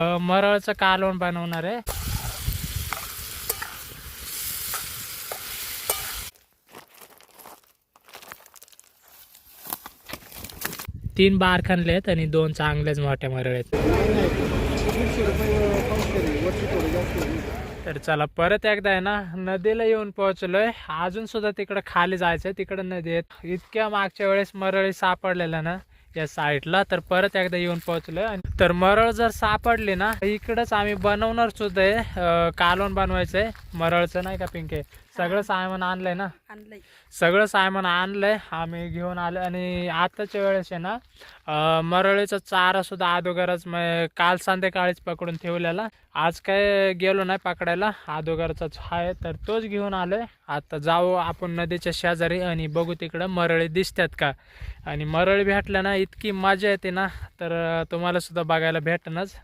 अ, मरळचं कालवण बनवणार आहे. तीन बार खणले आहेत आणि दोन चांगलेच मोठ्या मरळ आहेत. तर चला परत एकदा आहे ना नदीला येऊन पोहोचलोय. अजून सुद्धा तिकडं खाली जायचंय तिकडं नदी आहेत. इतक्या मागच्या वेळेस मरळी सापडलेल्या ना. या साईडला तर परत एकदा येऊन पोहोचलोय. आणि तर मरळ जर सापडली ना इकडंच आम्ही बनवणार सुद्धा आहे. कालवण बनवायचंय. मरळचं नाही का पिंके? सगळं सामान आणलंय ना? आणलंय. सगळं सामान आणलंय आम्ही घेऊन आलो. आणि आताच्या वेळेस आहे ना मरळीचा चारा सुद्धा अगोदरच म- काल संध्याकाळीच पकडून ठेवलेला. आज काय गेलो नाही पकडायला अगोदरचाच आहे तर तोच घेऊन आलोय. आता जाऊ आपण नदीच्या शेजारी आणि बघू तिकडं मरळी दिसतात का? आणि मरळी भेटल्या ना इतकी मजा येते ना तर तुम्हाला सुद्धा बघायला भेटणंच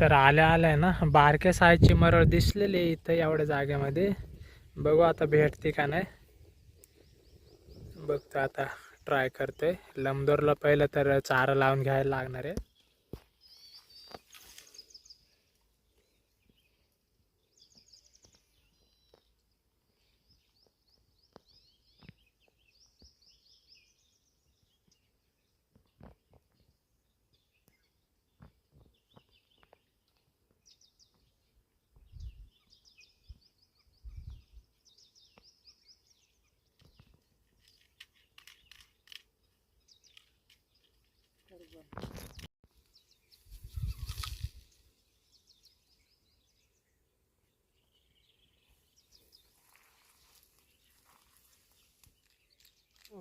तर आल्या आल्या ना बारक्या साईजची मरळ दिसलेली इथं एवढ्या जागेमध्ये. बघू आता भेटते का नाही. बघतो आता ट्राय करतोय. लमदोरला पहिलं तर चारा लावून घ्यायला लागणार आहे.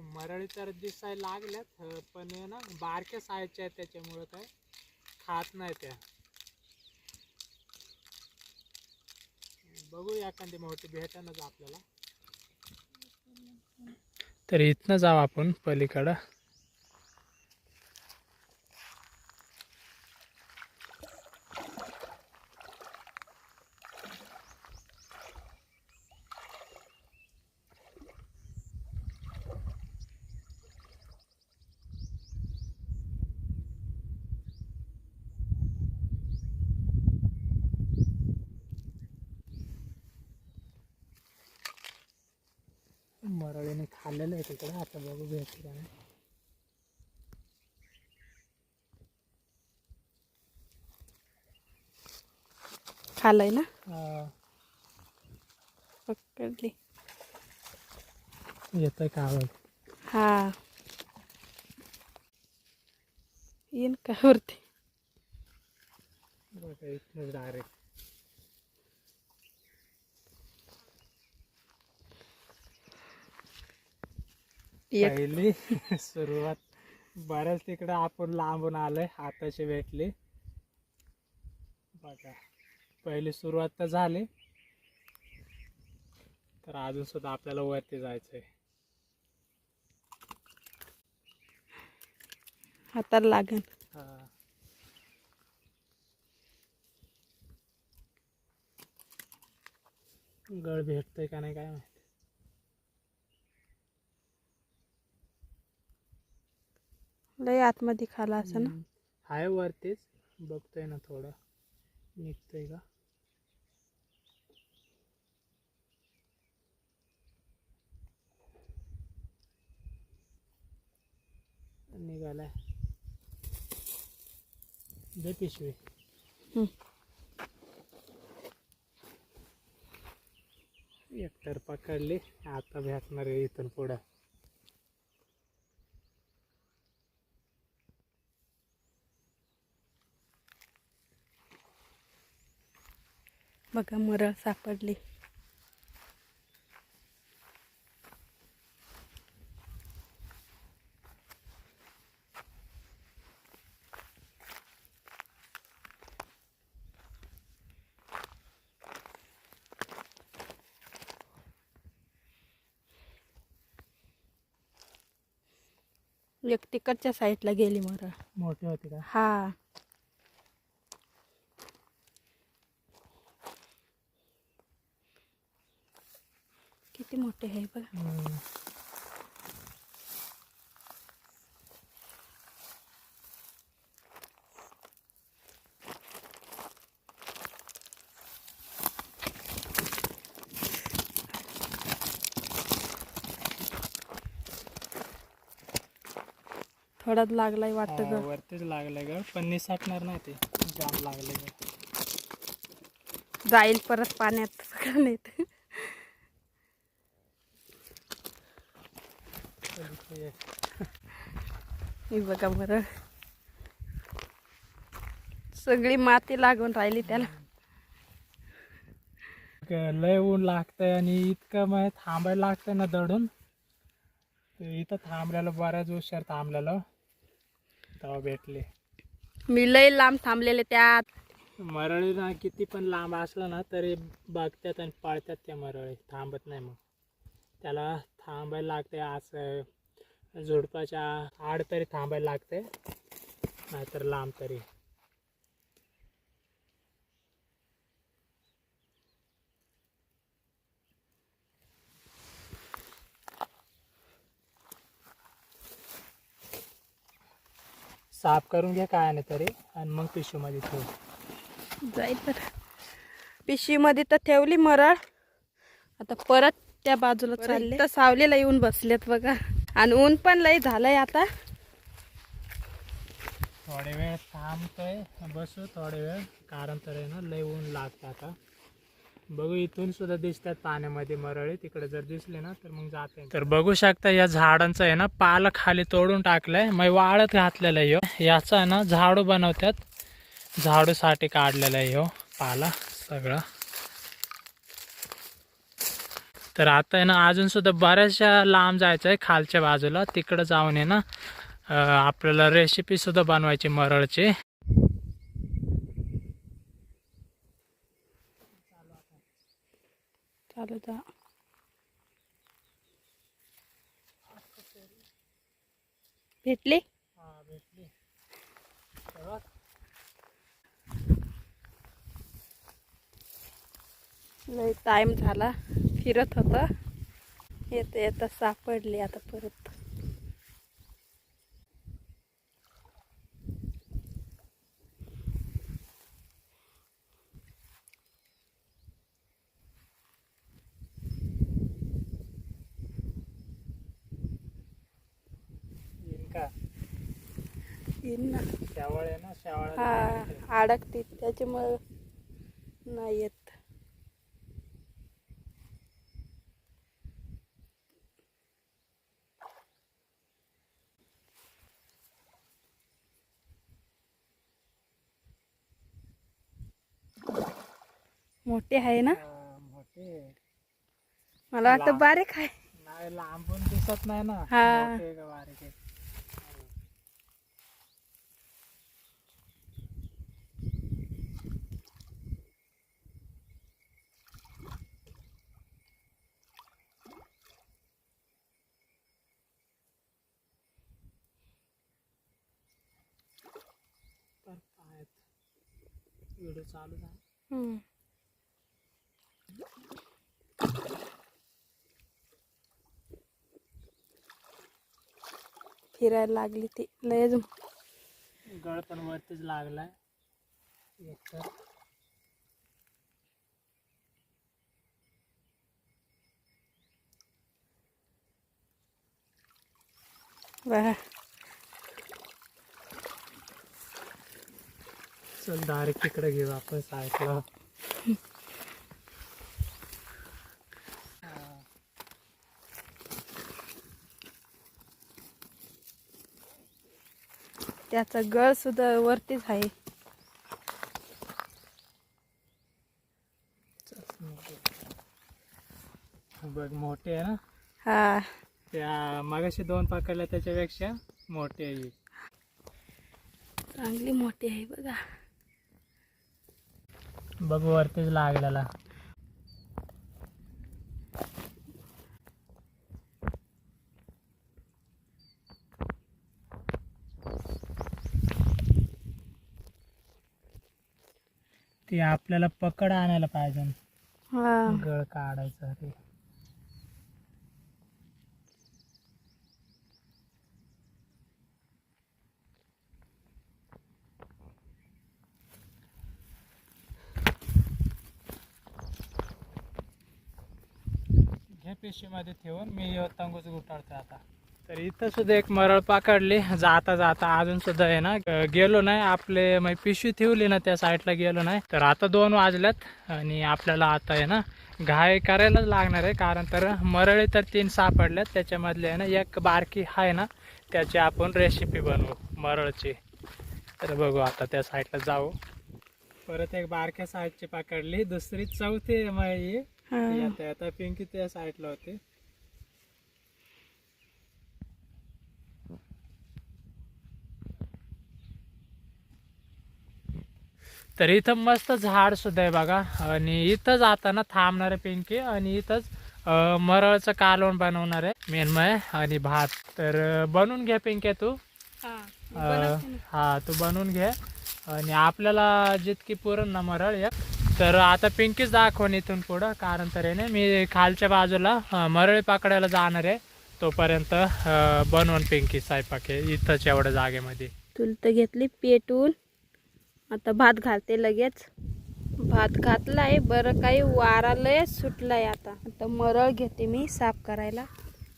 मरळी तर दिसायला लागल्यात पण ना बारक्या साईजच्या आहेत त्याच्यामुळं काय खात नाही त्या. बघू एखादी मोठी भेटणच आपल्याला. तर इथनं जाऊ आपण पलीकडं. मरळीने खाल्लेलं आहे तिकडं. आता बघू भेटते का नाही खाल्लंय ना पकडली. येतोय का आवाज? हा. येईन का वरती? डायरेक्ट पहिली सुरुवात. बऱ्याच तिकडं आपण लांबून आलोय आताशी भेटली. बघा पहिली सुरुवात तर झाली. तर अजून सुद्धा आपल्याला वरती जायचंय. हाताला लागन हा. गळ भेटतोय का नाही काय माहिती. लय आतमध्ये खाला असं ना. आहे वरतीच. बघतोय ना थोडं. निघतोय का? निघालाय. दे पिशवी. एकतर पकडली. आता भेटणार इथून पुढं. बघा मरळ सापडली. एक तिकडच्या साईडला गेली मरळ. मोठी होती का? हा. किती मोठे आहे बघा. थोडाच लागलाय वाटतं ग. हो, वरतीच लागलाय ग पण निसाटणार नाही ते. जाम लागले ग जाईल परत पाण्यात सगळं नाही हे. बघा बरं. सगळी माती लागून राहिली त्याला. लय ऊन लागतंय आणि इतकं मग थांबायला लागतंय ना दडून. इथं थांबलेलं बऱ्याच उशीर थांबलेलं. तेव्हा भेटले. मी लय लांब थांबलेले त्यात. मरळी ना किती पण लांब असलं ना तरी बघतात आणि पळतात त्या मरळी. थांबत नाही मग. त्याला थांबायला लागते असं. झुडपाच्या आड तरी थांबायला लागते नाहीतर लांब तरी. साफ करून घ्या काय नाही तरी आणि मग पिशवीमध्ये ठेव. जाईल तर. पिशवीमध्ये तर ठेवली मरळ. आता परत त्या बाजूला चालले. तर सावलीला येऊन बसलेत बघा. आणि ऊन पण लय झालंय आता. थोडे वेळ थांबतोय बसू थोडे वेळ कारण तर आहे ना लय ऊन लागतं आता. बघू इथून सुद्धा दिसतात पाण्यामध्ये मरळी तिकडे जर दिसले ना तर मग जाते. तर बघू शकता या झाडांचं आहे ना पाल खाली तोडून टाकलंय. मग वाळत घातलेलं आहे हो. याचा आहे ना झाडू बनवतात. झाडूसाठी काढलेलं आहे हो पाला सगळं. तर आता आहे ना अजून सुद्धा बऱ्याचशा लांब जायचं आहे खालच्या बाजूला. तिकडं जाऊन आहे ना आपल्याला रेसिपी सुद्धा बनवायची मरळची. चालू जा. भेटली? टाइम झाला. फिरत होता. येता येता सापडली आता परत. येईन ना. हा अडकते त्याच्यामुळे नाही येत. मोठे आहे ना? मोठे मला वाटतं बारीक आहे. नाही लांबून दिसत नाही ना. हा. बारीक आहे? व्हिडिओ चालू आहे फिरायला लागली ती. लयच गळ पण वरतीच लागलाय. बघा चल डायरेक्ट तिकडे घेऊ आपण साईडला त्याचा गळ सुद्धा वरतीच आहे. बघ मोठे आहे ना? हा. त्या मगाशी दोन पकडल्या त्याच्यापेक्षा मोठे आहे. चांगली मोठी आहे बघा. बघ वरतीच लागलेला. ते आपल्याला पकड आणायला पाहिजे. हा. गळ काढायचं ते. घे पिशवीमध्ये ठेवून मी तंगूच गुटाळतो आता. तर इथं सुद्धा एक मरळ पकडली. जाता जाता अजून सुद्धा आहे ना. गेलो नाही. आपले म्हणजे पिशवी ठेवली ना त्या साईडला गेलो नाही. तर आता दोन वाजल्यात आणि आपल्याला आता आहे ना घाय करायलाच लागणार आहे. कारण तर मरळी तर तीन सापडल्यात. त्याच्यामधले आहे ना एक बारकी आहे ना त्याची आपण रेसिपी बनवू मरळची. तर बघू आता त्या साईडला जाऊ. परत एक बारक्या साईडची पकडली. दुसरी चौथी मग. आता आता पिंकी त्या साईडला होती. तर इथं मस्त झाड सुद्धा आहे बघा. आणि इथं जाताना थांबणार आहे पिंकी आणि इथंच अं, मरळचं कालवण बनवणार आहे मेनमय आणि भात. तर बनवून घ्या पिंके तू. हा. हा तू बनवून घे. आणि आपल्याला जितकी पुरण ना मरळ एक तर आता पिंकीच दाखवून इथून पुढं कारण तर आहे ना मी खालच्या बाजूला मरळी पकडायला जाणार आहे. तोपर्यंत बनवून पिंकी स्वयंपाक आहे इथंच एवढ्या जागेमध्ये. चूल तर घेतली पेटून. आता भात घालते लगेच. भात घातलाय बरं काही वारा लय सुटलाय आता. आता मरळ घेते मी साफ करायला.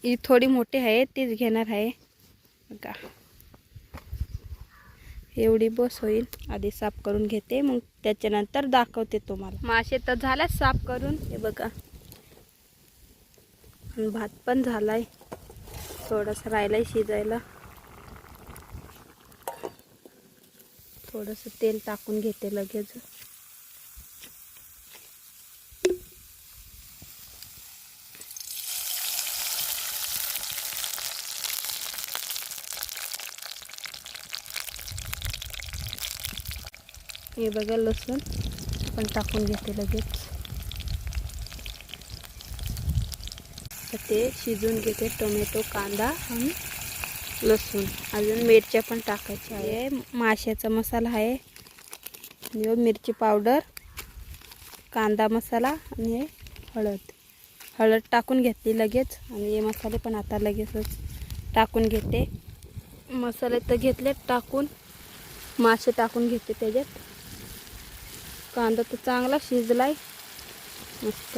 ही थोडी मोठी आहे तीच घेणार आहे. बघा. एवढी बस होईल आधी साफ करून घेते मग त्याच्यानंतर दाखवते तुम्हाला. मासे तर झाल्या साफ करून. हे बघा. भात पण झालाय. थोडासा राहिलाय शिजायला. थोडंसं तेल टाकून घेते लगेच. हे बघा लसूण पण टाकून घेते लगेच. ते शिजून घेते टोमॅटो कांदा आणि लसूण. अजून मिरच्या पण टाकायच्या आहे. माशाचा मसाला आहे. मिरची पावडर कांदा मसाला आणि हे हळद. हळद टाकून घेतली लगेच. आणि हे मसाले पण आता लगेचच टाकून घेते. मसाले तर घेतले टाकून. मासे टाकून घेते त्याच्यात. कांदा तर चांगला शिजलाय. मस्त.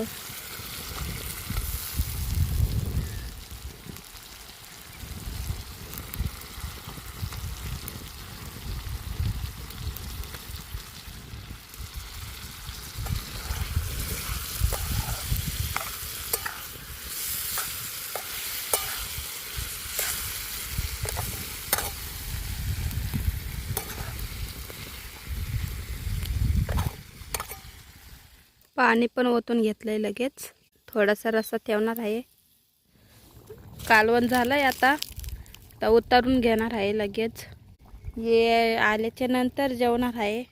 पाणी पण ओतून घेतलंय लगेच. थोडासा रस्सा ठेवणार आहे. कालवण झालंय आता. तर उतारून घेणार आहे लगेच. ये आल्याच्यानंतर जेवणार आहे.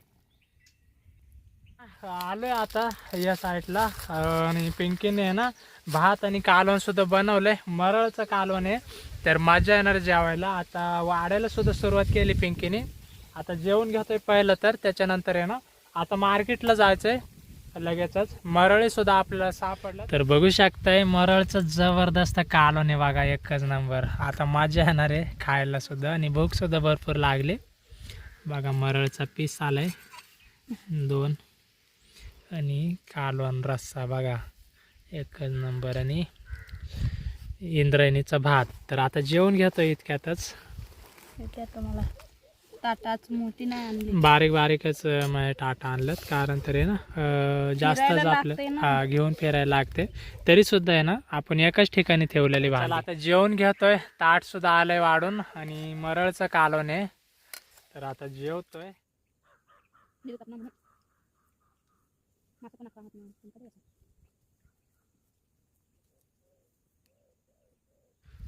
आलोय आता या साईडला. आणि पिंकीने आहे ना भात आणि कालवण सुद्धा बनवलंय. मरळचं कालवण आहे. तर मजा येणार जेवायला. आता वाढायला सुद्धा सुरुवात केली पिंकीने. आता जेवण घेतोय पहिलं तर. त्याच्यानंतर आहे ना आता मार्केटला जायचंय. लगेचच. मरळी सुद्धा आपल्याला सापडलं. तर बघू शकताय मरळचं जबरदस्त आहे बघा एकच नंबर. आता मजा येणार आहे खायला सुद्धा. आणि भूक सुद्धा भरपूर लागली. बघा मरळचा पीस आलाय. दोन. आणि कालवण रस्सा बघा. एकच नंबर. आणि इंद्रायणीचा भात. तर आता जेवण घेतो इतक्यातच. मला. ताटाच मोठी नाही आणली. बारीक बारीकच म्हणजे टाटा आणलं कारण तरी ना जास्तच आपलं. हा घेऊन फिरायला लागते. तरी सुद्धा आहे ना आपण एकाच ठिकाणी ठेवलेली भाजी. आता जेवण घेतोय. ताट सुद्धा आलंय वाढून. आणि मरळचं कालवण आहे तर आता जेवतोय.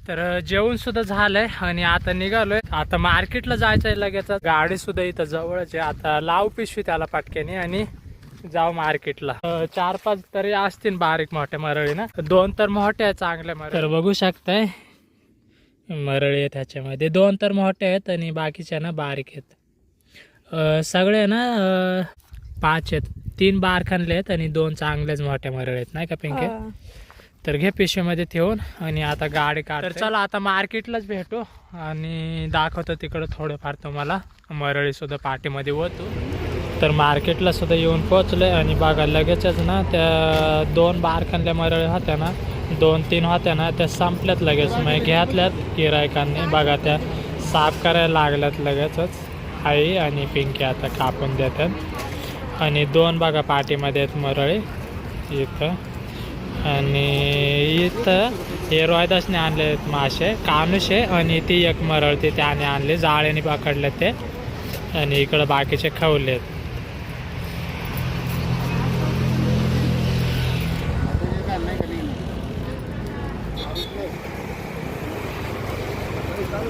तर जेवण सुद्धा झालंय आणि आता निघालोय. आता मार्केटला जायचंय लगेच. गाडी सुद्धा इथं जवळच आहे. आता लाव पिशवी त्याला पाटक्याने आणि जाऊ मार्केटला. चार पाच तरी असतील बारीक मोठ्या मरळी ना. दोन तर मोठ्या आहेत चांगल्या मरळ. तर बघू शकताय. मरळी आहेत त्याच्यामध्ये. दोन तर मोठे आहेत आणि बाकीच्या ना बारीक आहेत. सगळे ना पाच आहेत. तीन बारखानले आहेत आणि दोन चांगलेच मोठ्या मरळ आहेत. नाही का पिंके? हा. तर घे पिशवीमध्ये ठेवून आणि आता गाडी काढ तर चला आता मार्केटलाच भेटू आणि दाखवतो तिकडं थोडंफार तुम्हाला. मरळी सुद्धा पाठीमध्ये होतो तर मार्केटला सुद्धा येऊन पोहोचलोय आणि बघा लगेचच ना त्या दोन बारखानल्या मरळी होत्या ना दोन तीन होत्या ना त्या संपल्यात लगेच. मग घेतल्यात गिरायकांनी बघा त्या साफ करायला लागल्यात लगेचच. आई आणि पिंकी आता कापून देतात. आणि दोन बघा पाठीमध्ये आहेत मरळी. इथं. आणि इथं हे रोहिदासने आणले मासे कानुशे आणि ती एक मरळती त्याने आणली जाळ्याने पकडले ते आणि इकडं बाकीचे खवलेत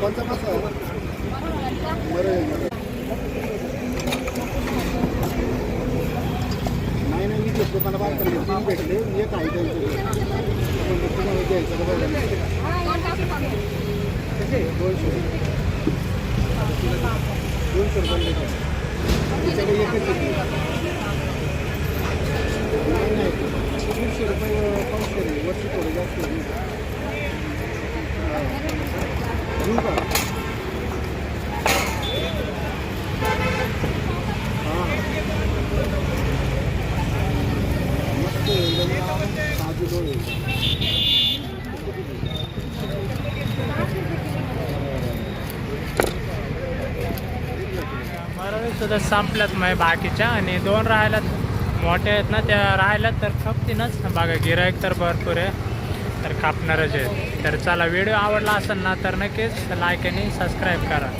कोणता मासा बरं नाही नाही मी घेतलो मला बाहेर पडले तीन भेटले एक आहे त्यांच्याकडे आपण तुम्हाला द्यायचं का बघा दोनशे दोनशे रुपये देतो. त्याच्याकडे एकच आहे. नाही नाही दीडशे रुपये पाऊस करेल वर्षी थोडे जास्त आहे. हा. घेऊ का हां मस्त आहे, एकदम ताजी डोळे मरळी सुद्धा संपल्यात मग बाकीच्या. आणि दोन राहिल्यात मोठ्या आहेत ना त्या राहिल्यात तर खपतीनच. बघा गिरायक तर भरपूर आहे. तर कापणारच आहे तर चला व्हिडिओ आवडला असेल ना तर नक्कीच लाईक आणि सबस्क्राईब करा.